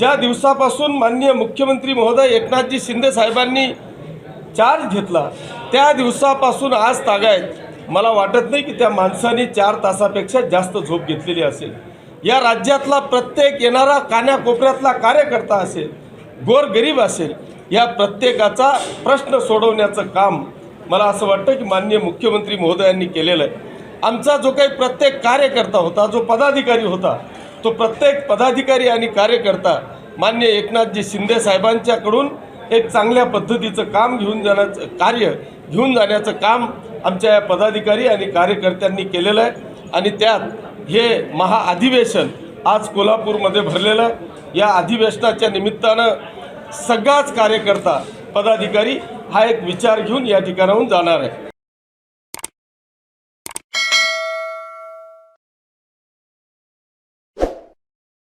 ज्या दिवसापासून माननीय मुख्यमंत्री महोदय एकनाथजी शिंदे साहेबांनी चार्ज घेतला त्या दिवसापासून आज तागायत. मला वाटत नाही की त्या माणसाने चार तासापेक्षा जास्त झोप घेतलेली असेल. या राज्यातला प्रत्येक येणारा कान्याकोपऱ्यातला कार्यकर्ता असेल गोरगरीब असेल या प्रत्येकाचा प्रश्न सोडवण्याचं काम मला असं वाटतं की माननीय मुख्यमंत्री महोदयांनी केलेलं आहे. आमचा जो काही प्रत्येक कार्यकर्ता होता जो पदाधिकारी होता तो प्रत्येक पदाधिकारी आणि कार्यकर्ता मान्य एकनाथजी शिंदे साहेबांच्याकडून एक चांगल्या पद्धतीचं काम घेऊन जाण्याचं कार्य घेऊन जाण्याचं काम आमच्या या पदाधिकारी आणि कार्यकर्त्यांनी केलेलं आहे. आणि त्यात हे महाअधिवेशन आज कोल्हापूरमध्ये भरलेलं आहे. या अधिवेशनाच्या निमित्तानं सगळाच कार्यकर्ता पदाधिकारी हा एक विचार घेऊन या ठिकाणाहून जाणार आहे.